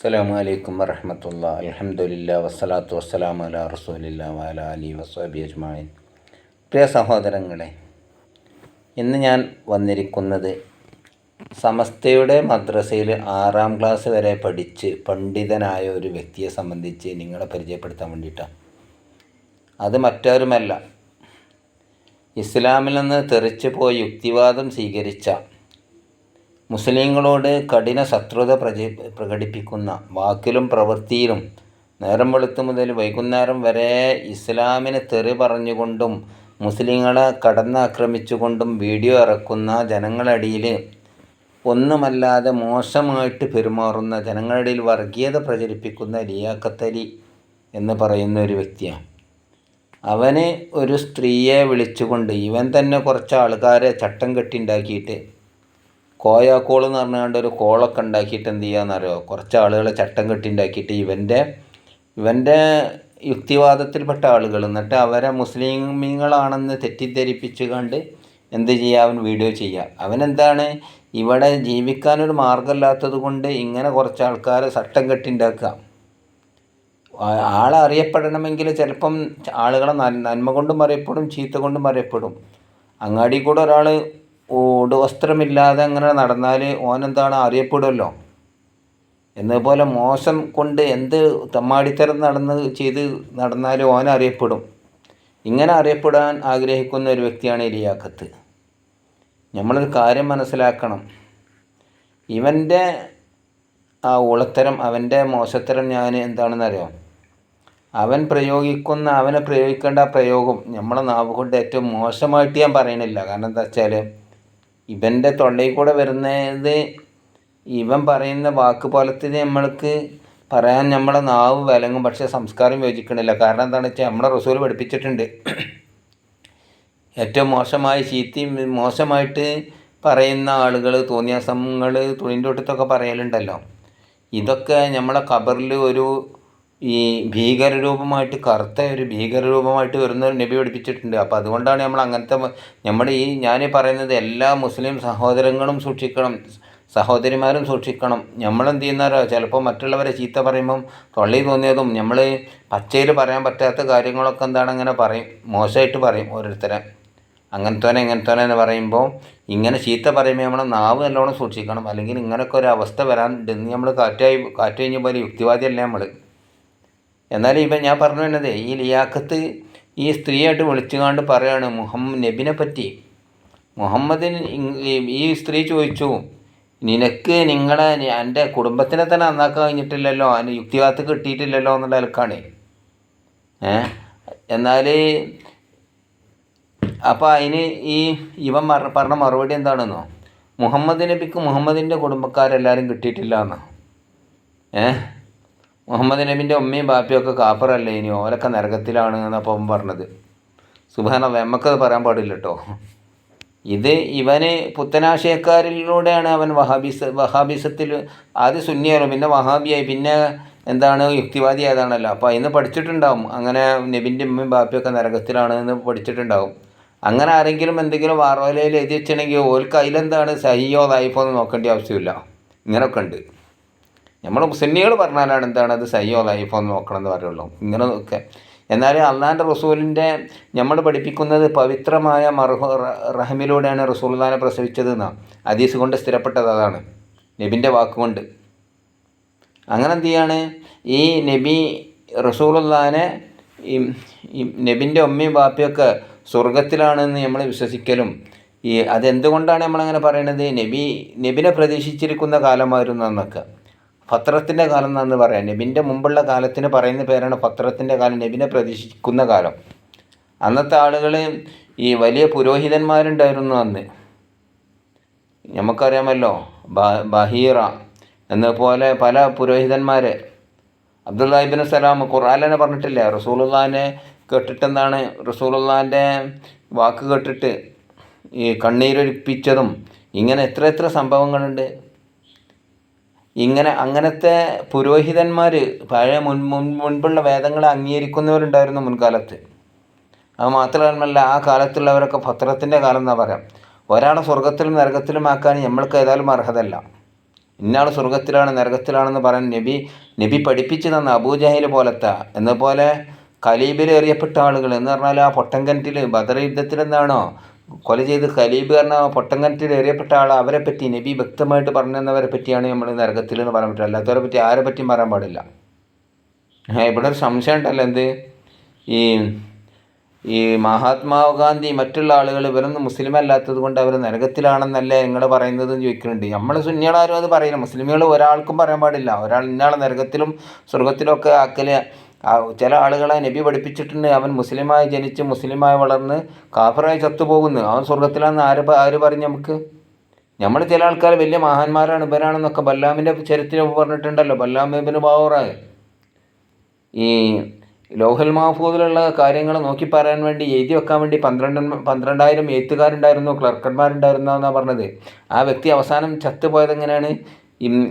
അസ്സലാമു അലൈക്കും വറഹമത്തുള്ള അലഹമുല്ല വസ്സലാത്തു വസ്സലാം അല റസൂലില്ല വാല അലി വസ്വാബി അജ്മാൻ പ്രിയ സഹോദരങ്ങളെ ഇന്ന് ഞാൻ വന്നിരിക്കുന്നത് സമസ്തയുടെ മദ്രസയിൽ ആറാം ക്ലാസ് വരെ പഠിച്ച് പണ്ഡിതനായ ഒരു വ്യക്തിയെ സംബന്ധിച്ച് നിങ്ങളെ പരിചയപ്പെടുത്താൻ വേണ്ടിയിട്ടാണ് അത് മറ്റാരുമല്ല. ഇസ്ലാമിൽ നിന്ന് തെറിച്ചു പോയി യുക്തിവാദം സ്വീകരിച്ച മുസ്ലിങ്ങളോട് കഠിന ശത്രുത പ്രച പ്രകടിപ്പിക്കുന്ന വാക്കിലും പ്രവൃത്തിയിലും നേരം വെളുത്തു മുതൽ വൈകുന്നേരം വരെ ഇസ്ലാമിന് തെറി പറഞ്ഞുകൊണ്ടും മുസ്ലിങ്ങളെ കടന്നാക്രമിച്ചുകൊണ്ടും വീഡിയോ ഇറക്കുന്ന ജനങ്ങളടിയിൽ ഒന്നുമല്ലാതെ മോശമായിട്ട് പെരുമാറുന്ന ജനങ്ങളിടയിൽ വർഗീയത പ്രചരിപ്പിക്കുന്ന ലിയാക്കത്തലി എന്ന് പറയുന്ന ഒരു വ്യക്തിയാണ്. അവന് ഒരു സ്ത്രീയെ വിളിച്ചുകൊണ്ട് ഇവൻ തന്നെ കുറച്ച് ആൾക്കാരെ ചട്ടം കെട്ടിണ്ടാക്കിയിട്ട് കോയാക്കോൾ എന്ന് പറഞ്ഞുകൊണ്ട് ഒരു കോളൊക്കെ ഉണ്ടാക്കിയിട്ട് എന്ത് ചെയ്യാന്നറിയോ? കുറച്ച് ആളുകളെ ചട്ടം കെട്ടി ഉണ്ടാക്കിയിട്ട് ഇവന്റെ ഇവന്റെ യുക്തിവാദത്തിൽപ്പെട്ട ആളുകൾ. എന്നിട്ട് അവരെ മുസ്ലിമികളാണെന്ന് തെറ്റിദ്ധരിപ്പിച്ച് കണ്ട് എന്ത് ചെയ്യുക? അവൻ വീഡിയോ ചെയ്യുക. അവനെന്താണ് ഇവിടെ ജീവിക്കാനൊരു മാർഗമില്ലാത്തത് കൊണ്ട് ഇങ്ങനെ കുറച്ച് ആൾക്കാരെ ചട്ടം കെട്ടി ഉണ്ടാക്കുക. ആളെ അറിയപ്പെടണമെങ്കിൽ ചിലപ്പം ആളുകളെ നന്മ കൊണ്ടും അറിയപ്പെടും ചീത്ത കൊണ്ടും അറിയപ്പെടും. അങ്ങാടി കൂടെ ഒരാൾ ഉടുവസ്ത്രമില്ലാതെ അങ്ങനെ നടന്നാൽ ഓനെന്താണ് അറിയപ്പെടുമല്ലോ എന്നതുപോലെ മോശം കൊണ്ട് എന്ത് തമ്മാടിത്തരം നടന്ന് ചെയ്ത് നടന്നാൽ ഓൻ അറിയപ്പെടും. ഇങ്ങനെ അറിയപ്പെടാൻ ആഗ്രഹിക്കുന്ന ഒരു വ്യക്തിയാണ് ഇലിയാക്കത്ത് നമ്മളൊരു കാര്യം മനസ്സിലാക്കണം. ഇവന്റെ ആ ഉളത്തരം അവന്റെ മോശത്തരം ഞാൻ എന്താണെന്നറിയോ? അവൻ പ്രയോഗിക്കുന്ന അവനെ പ്രയോഗിക്കേണ്ട പ്രയോഗം നമ്മളെ നാവ് കൊണ്ട് ഏറ്റവും മോശമായിട്ട് ഞാൻ പറയണില്ല. കാരണം എന്താ വെച്ചാൽ ഇവന്റെ തൊണ്ടയിൽ കൂടെ വരുന്നത് ഇവൻ പറയുന്ന വാക്ക് പോലത്തെ നമ്മൾക്ക് പറയാൻ നമ്മളെ നാവ് വിലങ്ങും പക്ഷേ സംസ്കാരം യോജിക്കണില്ല. കാരണം എന്താണെന്ന് വെച്ചാൽ നമ്മുടെ റസൂൽ പഠിപ്പിച്ചിട്ടുണ്ട്. ഏറ്റവും മോശമായി ചീത്തയും മോശമായിട്ട് പറയുന്ന ആളുകൾ തോന്നിയാസങ്ങൾ തുണിന്റെ ഒട്ടത്തൊക്കെ പറയലുണ്ടല്ലോ. ഇതൊക്കെ നമ്മളെ ഖബറിൽ ഒരു ഈ ഭീകരരൂപമായിട്ട് കറുത്ത ഒരു ഭീകരരൂപമായിട്ട് വരുന്ന നബി പഠിപ്പിച്ചിട്ടുണ്ട്. അപ്പോൾ അതുകൊണ്ടാണ് നമ്മൾ അങ്ങനത്തെ നമ്മുടെ ഈ ഞാൻ പറയുന്നത് എല്ലാ മുസ്ലിം സഹോദരങ്ങളും സൂക്ഷിക്കണം സഹോദരിമാരും സൂക്ഷിക്കണം. നമ്മളെന്ത് ചെയ്യുന്നാരോ ചിലപ്പോൾ മറ്റുള്ളവരെ ചീത്ത പറയുമ്പം തൊള്ളി തോന്നിയതും നമ്മൾ പച്ചയിൽ പറയാൻ പറ്റാത്ത കാര്യങ്ങളൊക്കെ എന്താണ് അങ്ങനെ പറയും മോശമായിട്ട് പറയും ഓരോരുത്തരെ. അങ്ങനത്തോനെ ഇങ്ങനത്തോനെ എന്ന് പറയുമ്പോൾ ഇങ്ങനെ ചീത്ത പറയുമ്പോൾ നമ്മളെ നാവ് നല്ലോണം സൂക്ഷിക്കണം. അല്ലെങ്കിൽ ഇങ്ങനെയൊക്കെ ഒരു അവസ്ഥ വരാനുണ്ട് ഇന്ന് നമ്മൾ കാറ്റായി കാറ്റ് കഴിഞ്ഞ പോലെ യുക്തിവാദിയല്ലേ നമ്മൾ എന്നാൽ ഇപ്പം ഞാൻ പറഞ്ഞു തന്നത് ഈ ലിയാക്കത്ത് ഈ സ്ത്രീയായിട്ട് വിളിച്ചുകൊണ്ട് പറയാണ് മുഹമ്മദ് നബിനെ പറ്റി. മുഹമ്മദിന് ഈ സ്ത്രീ ചോദിച്ചു നിനക്ക് നിങ്ങളെ എന്റെ കുടുംബത്തിനെ തന്നെ നന്നാക്കാൻ കഴിഞ്ഞിട്ടില്ലല്ലോ അതിന് യുക്തിവാദത്ത് കിട്ടിയിട്ടില്ലല്ലോ എന്നുള്ള നിലക്കാണ്. എന്നാൽ അപ്പോൾ അതിന് ഈ ഇവൻ പറഞ്ഞ മറുപടി എന്താണെന്നോ? മുഹമ്മദ് നബിക്ക് മുഹമ്മദിന്റെ കുടുംബക്കാരെല്ലാവരും കിട്ടിയിട്ടില്ല എന്നോ ഏഹ് മുഹമ്മദ് നബിന്റെ ഉമ്മയും ബാപ്പയൊക്കെ കാപ്പറല്ലേ ഇനി? ഓലൊക്കെ നരകത്തിലാണ് എന്നപ്പോൾ അവൻ പറഞ്ഞത്. സുബാന നമുക്കത് പറയാൻ പാടില്ല കേട്ടോ ഇത് ഇവന് പുത്തനാശയക്കാരിലൂടെയാണ് അവൻ വഹാബിസ വഹാബിസത്തിൽ ആദ്യം സുന്നിയായിരുന്നു പിന്നെ വഹാബിയായി. പിന്നെ എന്താണ്? യുക്തിവാദി ആയതാണല്ലോ അപ്പോൾ അതിന് പഠിച്ചിട്ടുണ്ടാവും. അങ്ങനെ നബിന്റെ ഉമ്മയും ബാപ്പയൊക്കെ നരകത്തിലാണ് എന്ന് പഠിച്ചിട്ടുണ്ടാവും. അങ്ങനെ ആരെങ്കിലും എന്തെങ്കിലും വാർവലയിൽ എഴുതി വെച്ചിട്ടുണ്ടെങ്കിൽ ഓൽക്ക് അതിലെന്താണ് സഹിയോ ലൈഫോ എന്ന് നോക്കേണ്ട ആവശ്യമില്ല. ഇങ്ങനെയൊക്കെ ഉണ്ട്. നമ്മൾ സുന്നികൾ പറഞ്ഞാലാണ് എന്താണ് അത് സയ്യോ ലൈഫോ എന്ന് നോക്കണം എന്ന് പറയുള്ളൂ. ഇങ്ങനെ നോക്കുക. എന്നാൽ അള്ളാന്റെ റസൂലിന്റെ നമ്മൾ പഠിപ്പിക്കുന്നത് പവിത്രമായ മർഹു റഹമിലൂടെയാണ് റസൂൽദാനെ പ്രസവിച്ചത് എന്നാണ് ഹദീസ് കൊണ്ട് സ്ഥിരപ്പെട്ടത് അതാണ്. നബിന്റെ വാക്കുകൊണ്ട് അങ്ങനെ എന്ത് ചെയ്യാണ്? ഈ നബി റസൂലുല്ലാനെ ഈ നബിന്റെ ഉമ്മയും ബാപ്പയൊക്കെ സ്വർഗത്തിലാണെന്ന് നമ്മൾ വിശ്വസിക്കലും ഈ അതെന്തുകൊണ്ടാണ് നമ്മളങ്ങനെ പറയണത്? നബി നബിനെ പ്രതീക്ഷിച്ചിരിക്കുന്ന കാലമായിരുന്നു എന്നൊക്കെ പത്രത്തിന്റെ കാലം എന്നാണ് പറയാം. നബിന്റെ മുമ്പുള്ള കാലത്തിന് പറയുന്ന പേരാണ് പത്രത്തിന്റെ കാലം. നബിനെ പ്രതീക്ഷിക്കുന്ന കാലം. അന്നത്തെ ആളുകൾ ഈ വലിയ പുരോഹിതന്മാരുണ്ടായിരുന്നു അന്ന്. നമുക്കറിയാമല്ലോ ബഹീറ എന്നപോലെ പല പുരോഹിതന്മാർ അബ്ദുല്ലാഹിബിൻ സലാം ഖുറാനെ പറഞ്ഞിട്ടില്ലേ റസൂലുള്ളാനെ കേട്ടിട്ടെന്താണ്? റസൂലുള്ളാന്റെ വാക്ക് കേട്ടിട്ട് ഈ കണ്ണീരൊലിപ്പിച്ചതും ഇങ്ങനെ എത്ര എത്ര സംഭവങ്ങളുണ്ട്. ഇങ്ങനെ അങ്ങനത്തെ പുരോഹിതന്മാർ പഴയ മുൻ മുൻ മുൻപുള്ള വേദങ്ങളെ അംഗീകരിക്കുന്നവരുണ്ടായിരുന്നു മുൻകാലത്ത്. അത് മാത്രമല്ല ആ കാലത്തുള്ളവരൊക്കെ പത്രത്തിന്റെ കാലം എന്നാ പറയാം. ഒരാളെ സ്വർഗത്തിലും നരകത്തിലും ആക്കാൻ നമ്മൾക്ക് ഏതായാലും അർഹതല്ല. ഇന്നാൾ സ്വർഗത്തിലാണ് നരകത്തിലാണെന്ന് പറയാൻ നബി നബി പഠിപ്പിച്ചു തന്ന അബൂജഹൽ പോലത്തെ എന്നപോലെ കലീബിൽ എറിയപ്പെട്ട ആളുകൾ എന്ന് പറഞ്ഞാൽ ആ പൊട്ടൻകിണറ്റിൽ ബദർ യുദ്ധത്തിൽ എന്താണോ കൊല ചെയ്ത് ഖലീബ് പറഞ്ഞ പൊട്ടൻകിണറ്റിൽ എറിയപ്പെട്ട ആൾ അവരെ പറ്റി നബി വ്യക്തമായിട്ട് പറഞ്ഞെന്നവരെ പറ്റിയാണ് നമ്മൾ നരകത്തിൽ എന്ന് പറയാൻ പറ്റില്ല അല്ലാത്തവരെ പറ്റി ആരെ പറ്റിയും പറയാൻ പാടില്ല. ഇവിടെ ഒരു സംശയം ഉണ്ടല്ലോ എന്ത്? ഈ ഈ മഹാത്മാഗാന്ധി മറ്റുള്ള ആളുകൾ ഇവരൊന്നും മുസ്ലിം അല്ലാത്തത് കൊണ്ട് അവർ നരകത്തിലാണെന്നല്ലേ നിങ്ങൾ പറയുന്നത് എന്ന് ചോദിക്കുന്നുണ്ട്. നമ്മൾ സുന്നികളാരും അത് പറയില്ല. മുസ്ലിമുകൾ ഒരാൾക്കും പറയാൻ പാടില്ല. ഒരാൾ ഇന്നാളെ നരകത്തിലും സ്വർഗത്തിലും ഒക്കെ ആക്കൽ ആ ചില ആളുകളെ നബി പഠിപ്പിച്ചിട്ടുണ്ട്. അവൻ മുസ്ലിമായി ജനിച്ച് മുസ്ലിമായി വളർന്ന് കാഫറായി ചത്തുപോകുന്നു. അവൻ സ്വർഗത്തിലാണെന്ന് ആര് ആര് പറഞ്ഞു നമുക്ക്? നമ്മൾ ചില ആൾക്കാർ വലിയ മഹാന്മാരാണ് ഇവരാണെന്നൊക്കെ ബല്ലാമിന്റെ ചരിത്രം പറഞ്ഞിട്ടുണ്ടല്ലോ. ബല്ലാം ഇബിന് ബാവറാണ് ഈ ലോഹൽ മഹഫൂദിലുള്ള കാര്യങ്ങൾ നോക്കി പറയാൻ വേണ്ടി എഴുതി വെക്കാൻ വേണ്ടി പന്ത്രണ്ട് പന്ത്രണ്ടായിരം എഴുത്തുകാരുണ്ടായിരുന്നു ക്ലർക്കന്മാരുണ്ടായിരുന്നു എന്നാണ് പറഞ്ഞത്. ആ വ്യക്തി അവസാനം ചത്തുപോയത് എങ്ങനെയാണ്?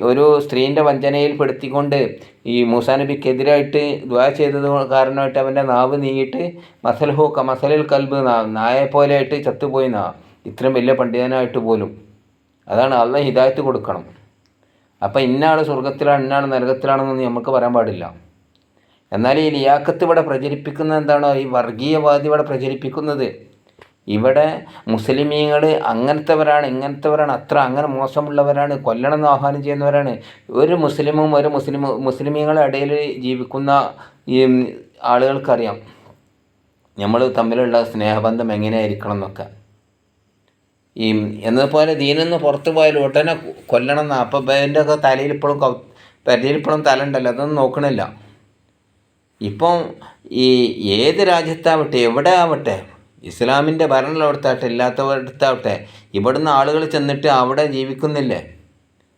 ഒരു സ്ത്രീന്റെ വഞ്ചനയിൽ പെടുത്തിക്കൊണ്ട് ഈ മൂസാ നബിക്കെതിരായിട്ട് ദ്വാ ചെയ്തത് കാരണമായിട്ട് അവന്റെ നാവ് നീങ്ങിയിട്ട് മസൽഹു മസലിൽ കൽബ് നാ നായെ പോലെയായിട്ട് ചത്തുപോയി നാ. ഇത്രയും വലിയ പണ്ഡിതനായിട്ട് പോലും. അതാണ് അള്ള ഹിദായത്ത് കൊടുക്കണം. അപ്പം ഇന്നാൾ സ്വർഗത്തിലാണ് ഇന്നാൾ നരകത്തിലാണെന്നൊന്നും നമുക്ക് പറയാൻ പാടില്ല. എന്നാൽ ഈ ലിയാക്കത്ത് ഇവിടെ പ്രചരിപ്പിക്കുന്ന എന്താണോ? ഈ വർഗീയവാദി ഇവിടെ പ്രചരിപ്പിക്കുന്നത് ഇവിടെ മുസ്ലിമീങ്ങൾ അങ്ങനത്തെവരാണ് ഇങ്ങനത്തെവരാണ് അത്ര അങ്ങനെ മോശമുള്ളവരാണ് കൊല്ലണം എന്ന് ആഹ്വാനം ചെയ്യുന്നവരാണ്. ഒരു മുസ്ലിമും ഒരു മുസ്ലിം മുസ്ലിമീങ്ങളുടെ ഇടയിൽ ജീവിക്കുന്ന ഈ ആളുകൾക്കറിയാം നമ്മൾ തമ്മിലുള്ള സ്നേഹബന്ധം എങ്ങനെയായിരിക്കണം എന്നൊക്കെ ഈ എന്നതുപോലെ ദീനെന്ന് പുറത്തു പോയാൽ ഉടനെ കൊല്ലണം എന്നാ അപ്പം എന്റെ ഒക്കെ തലയിൽ ഇപ്പോഴും കൗ പെരയിൽ ഇപ്പോഴും തല ഉണ്ടല്ലോ അതൊന്നും നോക്കണില്ല. ഇപ്പം ഈ ഏത് രാജ്യത്താവട്ടെ എവിടെ ആവട്ടെ ഇസ്ലാമിന്റെ ഭരണമുള്ളവിടത്താവട്ടെ ഇല്ലാത്തവിടത്താവട്ടെ ഇവിടുന്ന് ആളുകൾ ചെന്നിട്ട് അവിടെ ജീവിക്കുന്നില്ലേ?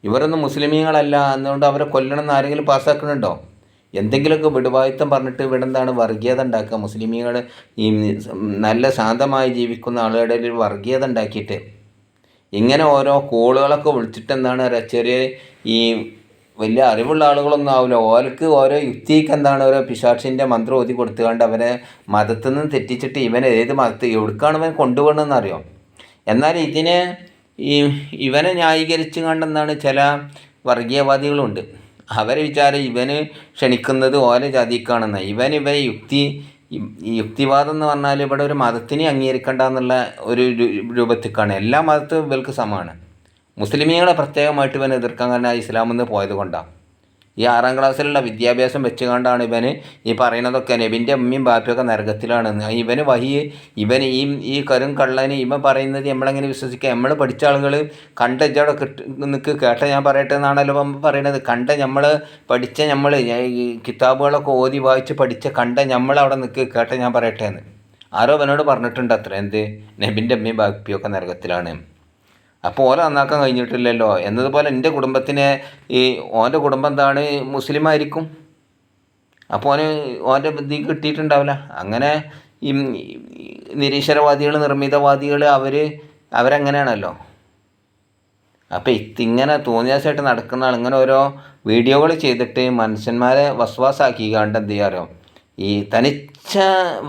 ഇവരൊന്നും മുസ്ലിമീങ്ങളല്ല എന്നുകൊണ്ട് അവരെ കൊല്ലണം എന്ന് ആരെങ്കിലും പാസ്സാക്കുന്നുണ്ടോ? എന്തെങ്കിലുമൊക്കെ വിടുവായുത്തം പറഞ്ഞിട്ട് ഇവിടെ എന്താണ് വർഗീയത ഉണ്ടാക്കുക മുസ്ലിമീങ്ങൾ ഈ നല്ല ശാന്തമായി ജീവിക്കുന്ന ആളുകളുടെ ഒരു വർഗീയത ഉണ്ടാക്കിയിട്ട് ഇങ്ങനെ ഓരോ കോളുകളൊക്കെ വിളിച്ചിട്ട് എന്താണ് ചെറിയ ഈ വലിയ അറിവുള്ള ആളുകളൊന്നും ആവില്ല. ഓർക്ക് ഓരോ യുക്തിക്ക് എന്താണ് ഓരോ പിശാക്ഷിന്റെ മന്ത്രം ഓതി കൊടുത്തുകൊണ്ട് അവനെ മതത്തിൽ നിന്ന് തെറ്റിച്ചിട്ട് ഇവൻ ഏത് മതത്തിൽ എവിടേക്കാണ് ഇവൻ കൊണ്ടുപോകണമെന്ന് അറിയാം എന്നാൽ ഇതിനെ ഈ ഇവനെ ന്യായീകരിച്ചു കണ്ടെന്നാണ് ചില വർഗീയവാദികളുണ്ട്. അവരെ വിചാരം ഇവന് ക്ഷണിക്കുന്നത് ഓരോ ജാതിക്കാണെന്ന്. ഇവൻ ഇവ യുക്തി യുക്തിവാദം എന്ന് പറഞ്ഞാൽ ഇവിടെ ഒരു മതത്തിനെ അംഗീകരിക്കണ്ട എന്നുള്ള ഒരു രൂപത്തിക്കാണ്. എല്ലാ മതത്തും ഇവർക്ക് സമാണ് മുസ്ലിമീങ്ങളെ പ്രത്യേകമായിട്ട് ഇവൻ എതിർക്കാൻ കാരണം ഇസ്ലാമിൽ നിന്ന് പോയത് കൊണ്ടാണ് ഈ ആറാം ക്ലാസ്സിലുള്ള വിദ്യാഭ്യാസം വെച്ച് കണ്ടാണ് ഇവന് ഈ പറയുന്നതൊക്കെ നബിന്റെ അമ്മയും ബാപ്പിയൊക്കെ നരകത്തിലാണെന്ന്. ഇവന് വഹി ഇവൻ ഈ ഈ കരും കള്ളന് ഇവൻ പറയുന്നത് നമ്മളെങ്ങനെ വിശ്വസിക്കുക നമ്മൾ പഠിച്ച ആളുകൾ കണ്ട ഇജവിടെ നിൽക്ക് കേട്ട ഞാൻ പറയട്ടെ എന്നാണല്ലോ പറയുന്നത്. കണ്ട നമ്മൾ പഠിച്ച നമ്മൾ കിതാബുകളൊക്കെ ഓതി വായിച്ച് പഠിച്ച കണ്ട നമ്മൾ അവിടെ നിൽക്ക് കേട്ട ഞാൻ പറയട്ടെ എന്ന്. ആരോ അവനോട് പറഞ്ഞിട്ടുണ്ട് അത്ര. എന്ത്? നബിന്റെ അമ്മയും ബാപ്പിയൊക്കെ നരകത്തിലാണ്. അപ്പോൾ ഓല നന്നാക്കാൻ കഴിഞ്ഞിട്ടില്ലല്ലോ. എന്നതുപോലെ എന്റെ കുടുംബത്തിനെ ഈ ഓന്റെ കുടുംബം എന്താണ്? മുസ്ലിം ആയിരിക്കും. അപ്പോൾ ഓന് ഓന്റെ ബുദ്ധി കിട്ടിയിട്ടുണ്ടാവില്ല. അങ്ങനെ ഈ നിരീശ്വരവാദികൾ നിർമ്മിതവാദികൾ അവർ അവരങ്ങനെയാണല്ലോ. അപ്പോൾ ഇതിങ്ങനെ തോന്നിയാസായിട്ട് നടക്കുന്ന ആൾ ഇങ്ങനെ ഓരോ വീഡിയോകൾ ചെയ്തിട്ട് മനുഷ്യന്മാരെ വസ്വാസാക്കി കണ്ട് എന്ത് ചെയ്യാറോ ഈ തനിച്ച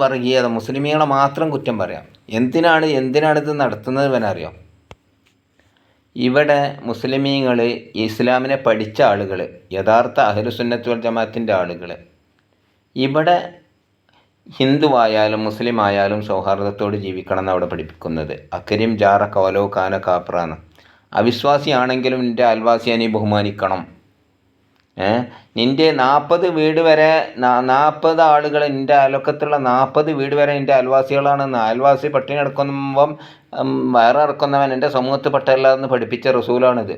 വർഗീയത മുസ്ലിമീങ്ങളെ മാത്രം കുറ്റം പറയാം. എന്തിനാണ് എന്തിനാണ് ഇത് നടത്തുന്നത് ഇവനറിയാം? ഇവിടെ മുസ്ലിമീങ്ങൾ ഇസ്ലാമിനെ പഠിച്ച ആളുകൾ യഥാർത്ഥ അഹ്ലുസുന്നത്ത് വൽ ജമാഅത്തിന്റെ ആളുകൾ ഇവിടെ ഹിന്ദുവായാലും മുസ്ലിം ആയാലും സൗഹാർദ്ദത്തോട് ജീവിക്കണം എന്ന് അവിടെ പഠിപ്പിക്കുന്നത്. അക്കരിം ജാറ കോലോ കാന കാപ്രാന്ന് അവിശ്വാസിയാണെങ്കിലും എന്റെ അയൽവാസിയെ ബഹുമാനിക്കണം. നിന്റെ നാൽപ്പത് വീട് വരെ നാൽപ്പത് ആളുകൾ നിന്റെ അയൽവക്കത്തുള്ള നാൽപ്പത് വീട് വരെ നിന്റെ അയൽവാസികളാണെന്ന് അയൽവാസി പട്ടിണി കിടക്കുമ്പം വയറ് ഇറക്കുന്നവൻ എന്റെ സമൂഹത്തിൽ പെട്ടല്ല എന്ന് പഠിപ്പിച്ച റസൂലാണിത്.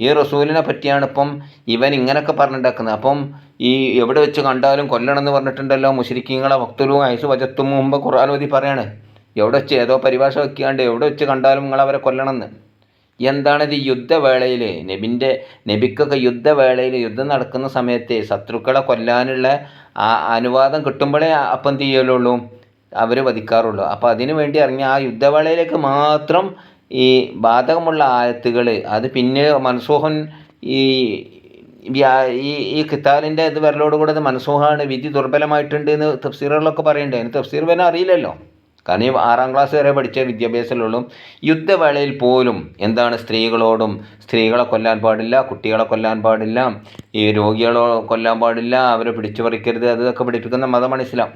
ഈ റസൂലിനെ പറ്റിയാണ് ഇപ്പം ഇവൻ ഇങ്ങനെയൊക്കെ പറഞ്ഞിട്ടുണ്ടാക്കുന്നത്. അപ്പം ഈ എവിടെ വെച്ച് കണ്ടാലും കൊല്ലണം എന്ന് പറഞ്ഞിട്ടുണ്ടല്ലോ മുഷരിക്കിങ്ങളെ വക്തലും ഐസ് വജത്തും മുമ്പ് ഖുർആൻ ഓതി പറയാണ്. എവിടെ വെച്ച് ഏതോ പരിഭാഷ വെക്കാണ്ട് എവിടെ വെച്ച് കണ്ടാലും നിങ്ങളവരെ കൊല്ലണമെന്ന്. എന്താണിത് യുദ്ധവേളയിൽ നബിന്റെ നബിക്കൊക്കെ യുദ്ധവേളയിൽ യുദ്ധം നടക്കുന്ന സമയത്ത് ശത്രുക്കളെ കൊല്ലാനുള്ള ആ അനുവാദം കിട്ടുമ്പോഴേ അപ്പം എന്ത് ചെയ്യലുള്ളൂ? അവർ വധിക്കാറുള്ളൂ. അപ്പോൾ അതിനു വേണ്ടി ഇറങ്ങിയ ആ യുദ്ധവേളയിലേക്ക് മാത്രം ഈ ബാധകമുള്ള ആയത്തുകൾ അത് പിന്നെ മൻസൂഹൻ ഈ ഈ ഈ കിത്താലിന്റെ ഇത് വരലോടുകൂടെ അത് വിധി ദുർബലമായിട്ടുണ്ട് എന്ന് തഫ്സീറുകളൊക്കെ പറയുന്നുണ്ട്. അതിന് തഫ്സീർ വരെ അറിയില്ലല്ലോ. കാരണം ഈ ആറാം ക്ലാസ് വരെ പഠിച്ച വിദ്യാഭ്യാസമുള്ളൂ യുദ്ധവേളയിൽ പോലും എന്താണ് സ്ത്രീകളോടും സ്ത്രീകളെ കൊല്ലാൻ പാടില്ല കുട്ടികളെ കൊല്ലാൻ പാടില്ല ഈ രോഗികളെ കൊല്ലാൻ പാടില്ല അവരെ പിടിച്ചു പറിക്കരുത് അതൊക്കെ പഠിപ്പിക്കുന്ന മതമാണ് ഇസ്ലാം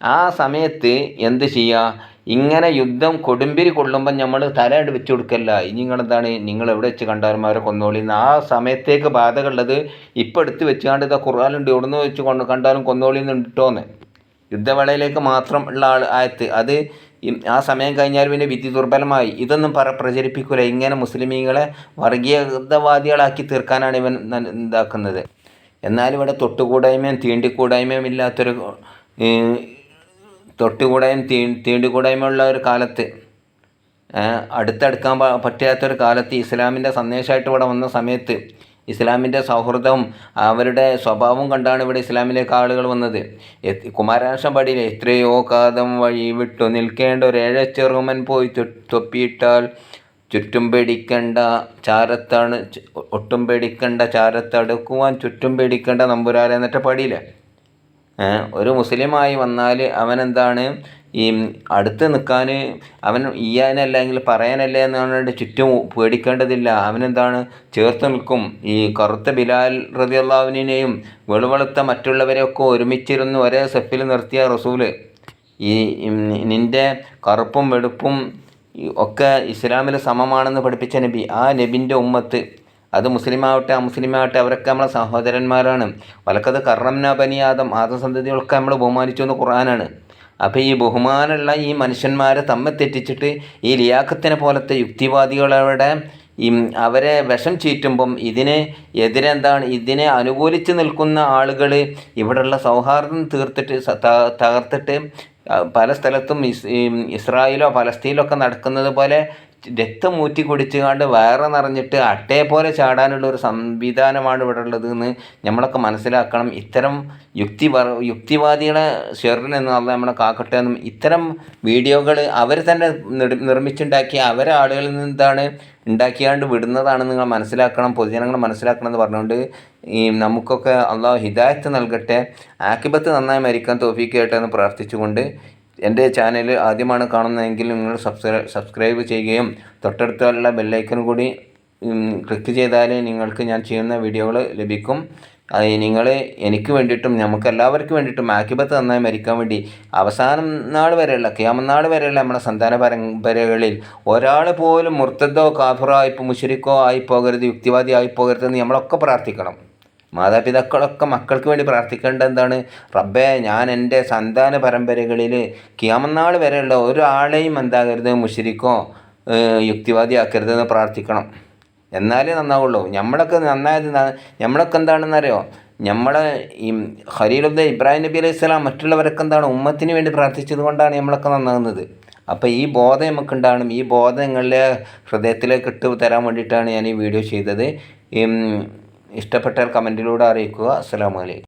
ആ സമയത്ത് എന്ത് ചെയ്യുക ഇങ്ങനെ യുദ്ധം കൊടുമ്പിരി കൊള്ളുമ്പോൾ നമ്മൾ തലയിട്ട് വെച്ച് കൊടുക്കല്ല. ഇനി നിങ്ങളെന്താണ്? നിങ്ങൾ എവിടെ വെച്ച് കണ്ടാലും അവരെ കൊന്നോളി ആ സമയത്തേക്ക് ബാധകളുള്ളത് ഇപ്പം എടുത്ത് വെച്ചുകൊണ്ട് ഇതാ ഖുർആാനുണ്ട് നിന്ന് വെച്ച് കൊണ്ട് കണ്ടാലും കൊന്നോളി എന്ന് ഇട്ടോന്ന്. യുദ്ധവേളയിലേക്ക് മാത്രം ഉള്ള ആൾ ആയത്ത്. അത് ആ സമയം കഴിഞ്ഞാൽ പിന്നെ വിധി ദുർബലമായി. ഇതൊന്നും പറ പ്രചരിപ്പിക്കില്ല ഇങ്ങനെ മുസ്ലിമീങ്ങളെ വർഗീയതവാദികളാക്കി തീർക്കാനാണ് ഇവൻ ഇതാക്കുന്നത് എന്നാൽ ഇവിടെ തൊട്ടുകൂടായ്മയും തീണ്ടിക്കൂടായ്മയും ഇല്ലാത്തൊരു തൊട്ടുകൂടായ്മ തീ തീണ്ടിക്കൂടായ്മയുള്ള ഒരു കാലത്ത് അടുത്തടുക്കാൻ പറ്റാത്തൊരു കാലത്ത് ഇസ്ലാമിന്റെ സന്ദേശമായിട്ട് ഇവിടെ വന്ന സമയത്ത് ഇസ്ലാമിന്റെ സൗഹൃദവും അവരുടെ സ്വഭാവം കണ്ടാണ് ഇവിടെ ഇസ്ലാമിലേക്ക് ആളുകൾ വന്നത്. കുമാരനാശം പടിയിലെ എത്രയോ കാതം വഴി വിട്ടു നിൽക്കേണ്ട ഒരു ചെറുമൻ പോയി തൊപ്പിയിട്ടാൽ ചുറ്റും പേടിക്കേണ്ട ചാരത്താണ് ഒട്ടും പേടിക്കേണ്ട ചാരത്തടുക്കുവാൻ ചുറ്റും പേടിക്കേണ്ട നമ്പുരാരെ എന്നിട്ട് ഒരു മുസ്ലിമായി വന്നാൽ അവനെന്താണ്? ഈ അടുത്ത് നിൽക്കാൻ അവൻ ഈയാനല്ല എങ്കിൽ പറയാനല്ല എന്ന് പറഞ്ഞിട്ട് ചുറ്റും പേടിക്കേണ്ടതില്ല. അവനെന്താണ്? ചേർത്ത് നിൽക്കും. ഈ കറുത്ത ബിലാൽ റതിയുള്ളവനെയും വെളുവെളുത്ത മറ്റുള്ളവരെയൊക്കെ ഒരുമിച്ചിരുന്ന് ഒരേ സെഫിൽ നിർത്തിയ റസൂൽ. ഈ നിന്റെ കറുപ്പും വെളുപ്പും ഒക്കെ ഇസ്ലാമിൽ സമമാണെന്ന് പഠിപ്പിച്ച നബി. ആ നബിന്റെ ഉമ്മത്ത്. അത് മുസ്ലിമാവട്ടെ അമുസ്ലിമാവട്ടെ അവരൊക്കെ നമ്മളെ സഹോദരന്മാരാണ്. വലക്കത് കറംന ബനിയാദം ആദസന്ധതികളൊക്കെ നമ്മൾ ബഹുമാനിച്ചു എന്ന് ഖുർആനാണ്. അപ്പോൾ ഈ ബഹുമാനമുള്ള ഈ മനുഷ്യന്മാരെ തമ്മിൽ തെറ്റിച്ചിട്ട് ഈ ലിയാക്കത്തിനെ പോലത്തെ യുക്തിവാദികളുടെ ഈ അവരെ വിഷം ചീറ്റുമ്പം ഇതിന് എതിരെന്താണ് ഇതിനെ അനുകൂലിച്ച് നിൽക്കുന്ന ആളുകൾ ഇവിടെയുള്ള സൗഹാർദ്ദം തീർത്തിട്ട് തകർത്തിട്ട് പല സ്ഥലത്തും ഇസ്രായേലോ പലസ്തീനിലോ ഒക്കെ നടക്കുന്നത് പോലെ രക്തം ഊറ്റി കുടിച്ചുകൊണ്ട് വയറ് നിറഞ്ഞിട്ട് അട്ടയെ പോലെ ചാടാനുള്ള ഒരു സംവിധാനമാണ് ഇവിടെ ഉള്ളത് എന്ന് നമ്മളൊക്കെ മനസ്സിലാക്കണം. ഇത്തരം യുക്തി യുക്തിവാദികളെ ഷെറിൻ എന്ന് പറഞ്ഞാൽ നമ്മളെ കാക്കട്ടെ എന്നും ഇത്തരം വീഡിയോകൾ അവർ തന്നെ നിർമ്മിച്ചുണ്ടാക്കിയ അവരെ ആളുകളിൽ നിന്നാണ് ഉണ്ടാക്കിയാണ്ട് വിടുന്നതാണ് നിങ്ങൾ മനസ്സിലാക്കണം. പൊതുജനങ്ങൾ മനസ്സിലാക്കണം എന്ന് പറഞ്ഞുകൊണ്ട് ഈ നമുക്കൊക്കെ അള്ളാഹു ഹിദായത്ത് നൽകട്ടെ. ആക്കിബത്ത് നന്നായി മരിക്കാൻ തോഫിക്കട്ടെ എന്ന് പ്രാർത്ഥിച്ചുകൊണ്ട് എന്റെ ചാനൽ ആദ്യമാണ് കാണുന്നതെങ്കിൽ നിങ്ങൾ സബ്സ്ക്രൈബ് സബ്സ്ക്രൈബ് ചെയ്യുകയും തൊട്ടടുത്തുള്ള ബെല്ലൈക്കൺ കൂടി ക്ലിക്ക് ചെയ്താൽ നിങ്ങൾക്ക് ഞാൻ ചെയ്യുന്ന വീഡിയോകൾ ലഭിക്കും. നിങ്ങൾ എനിക്ക് വേണ്ടിയിട്ടും നമുക്ക് എല്ലാവർക്കും വേണ്ടിയിട്ടും ആക്കിബത്ത് നന്നായി മരിക്കാൻ വേണ്ടി അവസാനം നാൾ വരെയുള്ള ക്യാമനാൾ വരെയുള്ള നമ്മുടെ സന്താന പരമ്പരകളിൽ ഒരാൾ പോലും മുർത്തദോ കാഫിറോ ആയിപ്പോ മുഷരിക്കോ ആയി പോകരുത് യുക്തിവാദി ആയി പോകരുതെന്ന് നമ്മളൊക്കെ പ്രാർത്ഥിക്കണം. മാതാപിതാക്കളൊക്കെ മക്കൾക്ക് വേണ്ടി പ്രാർത്ഥിക്കേണ്ട എന്താണ്? റബ്ബേ ഞാൻ എന്റെ സന്താന പരമ്പരകളിൽ കിയാമന്നാൾ വരെയുള്ള ഒരാളെയും എന്താകരുത്? മുഷിരിക്കോ യുക്തിവാദിയാക്കരുതെന്ന് പ്രാർത്ഥിക്കണം. എന്നാലേ നന്നാവുള്ളൂ. നമ്മളൊക്കെ നന്നായത് നമ്മളൊക്കെ എന്താണെന്നറിയോ? നമ്മളെ ഈ ഖലീലുദ്ദ ഇബ്രാഹിം നബി അലൈഹി സ്വലാം മറ്റുള്ളവരൊക്കെ എന്താണ്? ഉമ്മത്തിന് വേണ്ടി പ്രാർത്ഥിച്ചത് കൊണ്ടാണ് നമ്മളൊക്കെ നന്നാകുന്നത്. അപ്പോൾ ഈ ബോധം നമുക്ക് ഉണ്ടാകണം ഈ ബോധം നിങ്ങളുടെ ഹൃദയത്തിലേക്ക് ഇട്ട് തരാൻ വേണ്ടിയിട്ടാണ് ഞാൻ ഈ വീഡിയോ ചെയ്തത്. ഇഷ്ടപ്പെട്ടാൽ കമന്റിലൂടെ അറിയിക്കുക. അസ്സലാമലൈക്കും